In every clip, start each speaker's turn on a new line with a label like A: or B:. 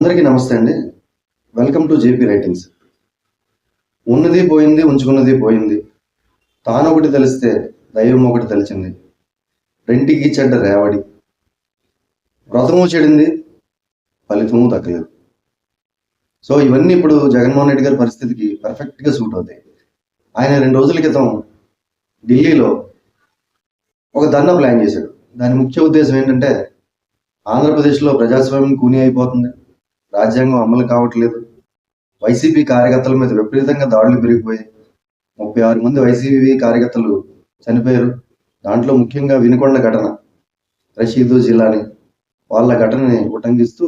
A: అందరికీ నమస్తే అండి. వెల్కమ్ టు జేపీ రైటింగ్స్ ఉన్నది పోయింది ఉంచుకున్నది పోయింది. తాను ఒకటి తెలిస్తే దైవం ఒకటి తెలిసింది. రెంటికి చెడ్డ రేవడి. వ్రతము చెడింది ఫలితము దక్కలేదు. సో ఇవన్నీ ఇప్పుడు జగన్మోహన్ రెడ్డి గారి పరిస్థితికి పర్ఫెక్ట్గా సూట్ అవుతాయి. ఆయన రెండు రోజుల క్రితం ఢిల్లీలో ఒక ధర్నా ప్లాన్ చేశాడు. దాని ముఖ్య ఉద్దేశం ఏంటంటే ఆంధ్రప్రదేశ్లో ప్రజాస్వామ్యం కూని అయిపోతుంది. రాజ్యాంగం అమలు కావట్లేదు. వైసీపీ కార్యకర్తల మీద విపరీతంగా దాడులు పెరిగిపోయాయి. ముప్పై ఆరు మంది వైసీపీ కార్యకర్తలు చనిపోయారు. దాంట్లో ముఖ్యంగా వినుకొండ ఘటన రషీదు జిల్లాని వాళ్ళ ఘటనని ఉటంకిస్తూ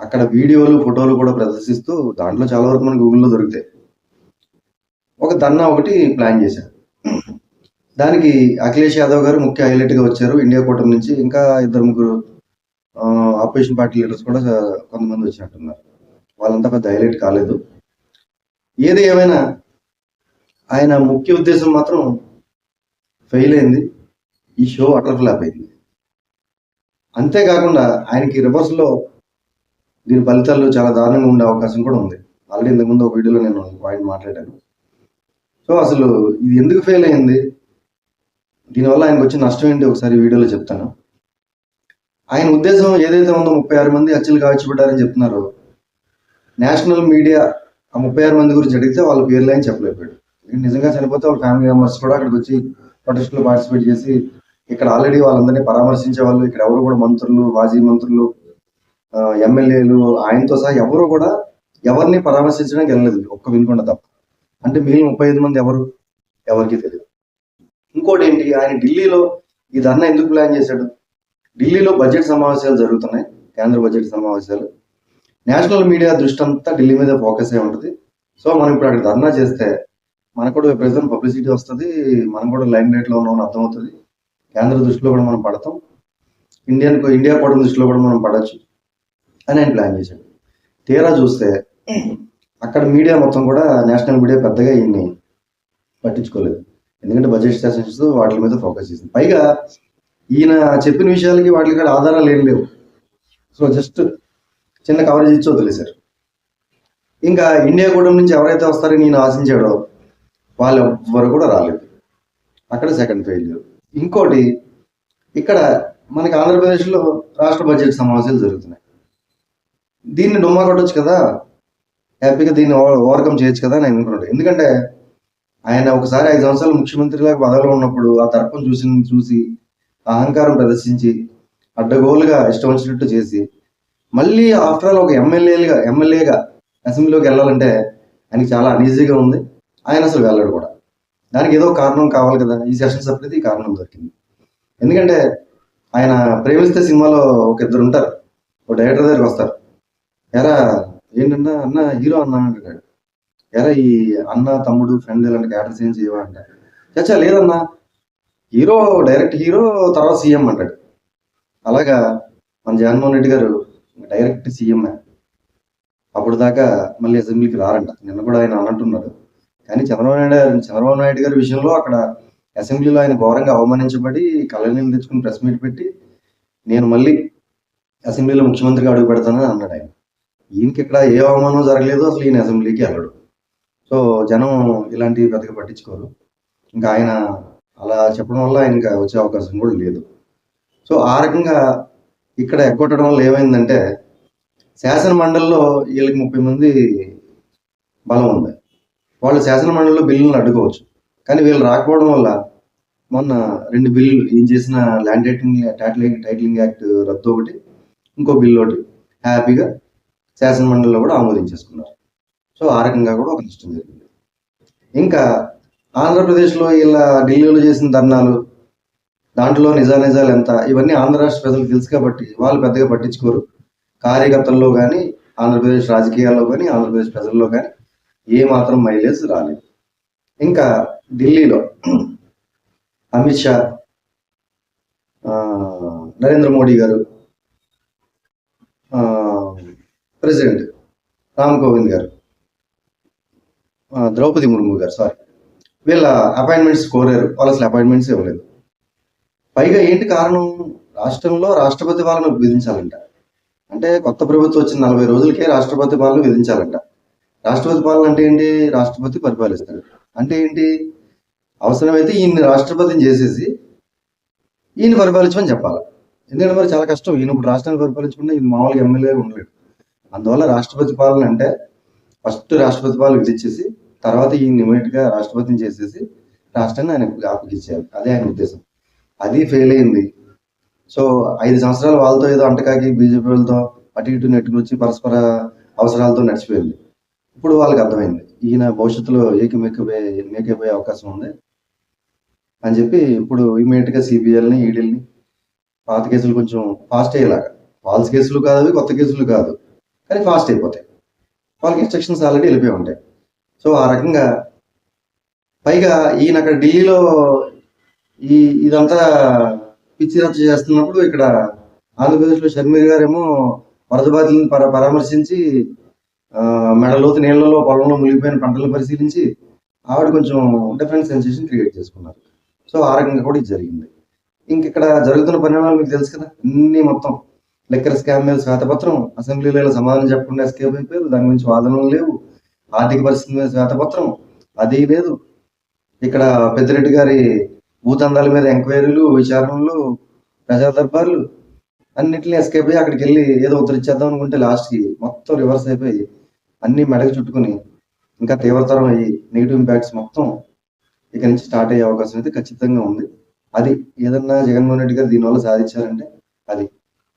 A: అక్కడ వీడియోలు ఫోటోలు కూడా ప్రదర్శిస్తూ దాంట్లో చాలా వరకు మనకు గూగుల్లో దొరుకుతాయి. ఒక ధర్నా ఒకటి ప్లాన్ చేశారు. దానికి అఖిలేష్ యాదవ్ గారు ముఖ్య హైలైట్గా వచ్చారు. ఇండియా కూటమి నుంచి ఇంకా ఇద్దరు ముగ్గురు ఆపోజిషన్ పార్టీ లీడర్స్ కూడా కొంతమంది వచ్చినట్టున్నారు. వాళ్ళంతా పెద్ద హైలైట్ కాలేదు. ఏది ఏమైనా ఆయన ముఖ్య ఉద్దేశం మాత్రం ఫెయిల్ అయింది. ఈ షో అటర్ ఫ్లాప్ అయింది. అంతేకాకుండా ఆయనకి రివర్స్లో దీని ఫలితాలు చాలా దారుణంగా ఉండే అవకాశం కూడా ఉంది. ఆల్రెడీ ఇంతకుముందు ఒక వీడియోలో నేను పాయింట్ మాట్లాడాను. సో అసలు ఇది ఎందుకు ఫెయిల్ అయింది? దీనివల్ల ఆయనకు వచ్చిన నష్టం ఏంటి? ఒకసారి వీడియోలో చెప్తాను. ఆయన ఉద్దేశం ఏదైతే ఉందో ముప్పై ఆరు మంది హత్యలు కాల్చిపడ్డారని చెప్తున్నారు నేషనల్ మీడియా ఆ ముప్పై ఆరు మంది గురించి అడిగితే వాళ్ళ పేర్లు ఆయన చెప్పలేకపోయాడు. నిజంగా చనిపోతే వాళ్ళ ఫ్యామిలీ మెంబర్స్ కూడా అక్కడికి వచ్చి ప్రొటెస్ట్లో పార్టిసిపేట్ చేసి ఇక్కడ ఆల్రెడీ వాళ్ళందరినీ పరామర్శించే వాళ్ళు ఇక్కడ ఎవరు కూడా మంత్రులు మాజీ మంత్రులు ఎమ్మెల్యేలు ఆయనతో సహా ఎవరు కూడా ఎవరిని పరామర్శించడానికి వెళ్ళలేదు. ఒక్క వినుకొండ తప్ప. అంటే మిగిలిన ముప్పై ఐదు మంది ఎవరు? ఎవరికి తెలియదు. ఇంకోటి ఏంటి? ఆయన ఢిల్లీలో ఈ ధర్నా ఎందుకు ప్లాన్ చేశాడు? ఢిల్లీలో బడ్జెట్ సమావేశాలు జరుగుతున్నాయి కేంద్ర బడ్జెట్ సమావేశాలు. నేషనల్ మీడియా దృష్టి అంతా ఢిల్లీ మీద ఫోకస్ అయి ఉంటుంది. సో మనం ఇప్పుడు అక్కడ ధర్నా చేస్తే మనకు కూడా ప్రజెంట్ పబ్లిసిటీ వస్తుంది మనం కూడా లైన్ లైట్లో ఉన్నామని అర్థమవుతుంది. కేంద్ర దృష్టిలో కూడా మనం పడతాం. ఇండియన్ ఇండియా కూడా దృష్టిలో కూడా మనం పడవచ్చు అని ఆయన ప్లాన్ చేశాడు. తీరా చూస్తే అక్కడ మీడియా మొత్తం కూడా నేషనల్ మీడియా పెద్దగా ఈయన్ని పట్టించుకోలేదు. ఎందుకంటే బడ్జెట్ సెషన్స్ వాటి మీద ఫోకస్ చేసింది. పైగా ఈయన చెప్పిన విషయాలకి వాటికి కూడా ఆధారాలు ఏం లేవు. సో జస్ట్ చిన్న కవరేజ్ ఇచ్చి సార్ ఇంకా ఇండియా గూడెం నుంచి ఎవరైతే వస్తారని నేను ఆశించాడో వాళ్ళు ఎవ్వరు కూడా రాలేదు. అక్కడ సెకండ్ ఫెయిల్యూర్ ఇంకోటి ఇక్కడ మనకి ఆంధ్రప్రదేశ్లో రాష్ట్ర బడ్జెట్ సమావేశాలు జరుగుతున్నాయి. దీన్ని డుమ్మా కొట్టచ్చు కదా? హ్యాపీగా దీన్ని ఓవర్కమ్ చేయొచ్చు కదా నేను అనుకున్నాడు. ఎందుకంటే ఆయన ఒకసారి ఐదు సంవత్సరాలు ముఖ్యమంత్రిగా పదవిలో ఉన్నప్పుడు ఆ తర్పం చూసి చూసి అహంకారం ప్రదర్శించి అడ్డగోలుగా ఇష్టం వచ్చినట్టు చేసి మళ్ళీ ఆఫ్టర్ ఆల్ ఒక ఎమ్మెల్యేలుగా ఎమ్మెల్యేగా అసెంబ్లీలోకి వెళ్ళాలంటే ఆయనకి చాలా అన్ఈజీగా ఉంది. ఆయన అసలు వెళ్ళాడు కూడా. దానికి ఏదో కారణం కావాలి కదా. ఈ సెషన్స్ అప్పుడైతే ఈ కారణం దొరికింది. ఎందుకంటే ఆయన ప్రేమిస్తే సినిమాలో ఒక ఇద్దరు ఉంటారు. ఒక డైరెక్టర్ దగ్గరికి వస్తారు. ఎరా ఏంటన్నా అన్న హీరో అన్న అంటాడు. ఎరా ఈ అన్న తమ్ముడు ఫ్రెండ్ ఇలాంటి క్యారెక్టర్స్ ఏం చేయవా అంటే చచ్చా లేదన్నా హీరో డైరెక్ట్ హీరో తర్వాత సీఎం అంటాడు. అలాగా మన జగన్మోహన్ రెడ్డి గారు డైరెక్ట్ సీఎం అప్పుడు దాకా మళ్ళీ అసెంబ్లీకి రారంట. నిన్న కూడా ఆయన అన్నట్టున్నారు కానీ చంద్రబాబు నాయుడు గారు చంద్రబాబు నాయుడు గారి విషయంలో అక్కడ అసెంబ్లీలో ఆయన ఘోరంగా అవమానించబడి కళ్ళనీళ్ళు తెచ్చుకుని ప్రెస్ మీట్ పెట్టి నేను మళ్ళీ అసెంబ్లీలో ముఖ్యమంత్రిగా అడుగు పెడతానని అన్నాడు ఆయన. ఈయనకి ఇక్కడ ఏ అవమానం జరగలేదు అసలు ఈయన అసెంబ్లీకి వెళ్ళడు. సో జనం ఇలాంటివి పెద్దగా పట్టించుకోరు. ఇంకా ఆయన అలా చెప్పడం వల్ల ఇంకా వచ్చే అవకాశం కూడా లేదు. సో ఆ రకంగా ఇక్కడ ఎగ్గొట్టడం వల్ల ఏమైందంటే శాసన మండలిలో వీళ్ళకి ముప్పై మంది బలం ఉంది. వాళ్ళు శాసన మండలిలో బిల్లులను అడ్డుకోవచ్చు. కానీ వీళ్ళు రాకపోవడం వల్ల మొన్న రెండు బిల్లులు ఏం చేసిన land titling titling titling act రద్దు ఒకటి ఇంకో బిల్లు ఒకటి హ్యాపీగా శాసన మండలిలో కూడా ఆమోదించేసుకున్నారు. సో ఆ రకంగా కూడా ఒక నష్టం జరిగింది. ఇంకా ఆంధ్రప్రదేశ్లో ఇలా ఢిల్లీలో చేసిన ధర్నాలు దాంట్లో నిజానిజాలు ఎంత? ఇవన్నీ ఆంధ్ర రాష్ట్ర ప్రజలకు తెలుసు కాబట్టి వాళ్ళు పెద్దగా పట్టించుకోరు. కార్యకర్తల్లో కానీ ఆంధ్రప్రదేశ్ రాజకీయాల్లో కానీ ఆంధ్రప్రదేశ్ ప్రజల్లో కానీ ఏ మాత్రం మైలేజ్ రాలేదు. ఇంకా ఢిల్లీలో అమిత్ షా నరేంద్ర మోడీ గారు ప్రెసిడెంట్ రామ్ కోవింద్ గారు ద్రౌపది ముర్ము గారు సారీ. వీళ్ళ అపాయింట్మెంట్స్ కోరారు. వాళ్ళు అసలు అపాయింట్మెంట్స్ ఇవ్వలేదు. పైగా ఏంటి కారణం? రాష్ట్రంలో రాష్ట్రపతి వాళ్ళను విధించాలంట. అంటే కొత్త ప్రభుత్వం వచ్చిన నలభై రోజులకే రాష్ట్రపతి పాలన విధించాలంట. రాష్ట్రపతి పాలన అంటే ఏంటి? రాష్ట్రపతి పరిపాలిస్తాడు. అంటే ఏంటి? అవసరమైతే ఈయన్ని రాష్ట్రపతిని చేసేసి ఈయన పరిపాలించమని చెప్పాలి. ఎందుకంటే మరి చాలా కష్టం. ఈయన ఇప్పుడు రాష్ట్రాన్ని పరిపాలించకుండా ఈయన మామూలుగా ఎమ్మెల్యే ఉండలేడు. అందువల్ల రాష్ట్రపతి పాలన అంటే ఫస్ట్ రాష్ట్రపతి పాలన విధించేసి తర్వాత ఈయన ఇమీడియట్గా రాష్ట్రపతిని చేసేసి రాష్ట్రాన్ని ఆయన అప్పగించేయాలి అదే ఆయన ఉద్దేశం. అది ఫెయిల్ అయింది. సో ఐదు సంవత్సరాలు వాళ్ళతో ఏదో అంటకాకి బీజేపీ వాళ్ళతో అటు ఇటు నెట్టుకొచ్చి పరస్పర అవసరాలతో నడిచిపోయింది. ఇప్పుడు వాళ్ళకి అర్థమైంది. ఈయన భవిష్యత్తులో ఏకమేకపోయే మేకపోయే అవకాశం ఉంది అని చెప్పి ఇప్పుడు ఇమీడియట్గా సిబిఐల్ని ఈడీల్ని పాత కేసులు కొంచెం ఫాస్ట్ అయ్యేలాగా. ఫాల్స్ కేసులు కాదు కొత్త కేసులు కాదు. కానీ ఫాస్ట్ అయిపోతాయి. వాళ్ళకి ఇన్స్ట్రక్షన్స్ ఆల్రెడీ వెళ్ళిపోయి ఉంటాయి. సో ఆ రకంగా పైగా ఈయన అక్కడ ఢిల్లీలో ఈ ఇదంతా పిచ్చి రచ్చ చేస్తున్నప్పుడు ఇక్కడ ఆంధ్రప్రదేశ్లో షర్మీర్ గారేమో వరద బాధితులను పర పరామర్శించి మెడలోతు నీళ్ళలో పొలంలో మునిగిపోయిన పంటలను పరిశీలించి ఆవిడ కొంచెం డిఫరెంట్ సెన్సేషన్ క్రియేట్ చేసుకున్నారు. సో ఆ రకంగా కూడా ఇది జరిగింది. ఇంక ఇక్కడ జరుగుతున్న పరిణామాలు మీకు తెలుసు కదా? అన్ని మొత్తం లెక్కర్ స్కామ్ మీద శ్వేతపత్రం అసెంబ్లీలో సమాధానం చెప్పకుండా ఎస్కేప్ అయిపోయారు. దాని గురించి వాదనలు లేవు. ఆర్థిక పరిస్థితి మీద శ్వేతపత్రం అది లేదు. ఇక్కడ పెద్దిరెడ్డి గారి భూతందాల మీద ఎంక్వైరీలు విచారణలు ప్రజా దర్బార్లు అన్నిటిని ఎస్కేప్ అయ్యి అక్కడికి వెళ్ళి ఏదో ఉత్తరించేద్దాం అనుకుంటే లాస్ట్కి మొత్తం రివర్స్ అయిపోయి అన్ని మెడకు చుట్టుకుని ఇంకా తీవ్రతరం అయ్యి నెగిటివ్ ఇంపాక్ట్స్ మొత్తం ఇక నుంచి స్టార్ట్ అయ్యే అవకాశం అయితే ఖచ్చితంగా ఉంది. అది ఏదన్నా జగన్మోహన్ రెడ్డి గారు దీనివల్ల సాధించారంటే అది.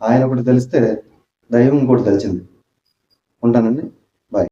A: ఆయన ఒకటి తెలిస్తే దైవం ఇంకోటి తెలిసింది. ఉంటానండి.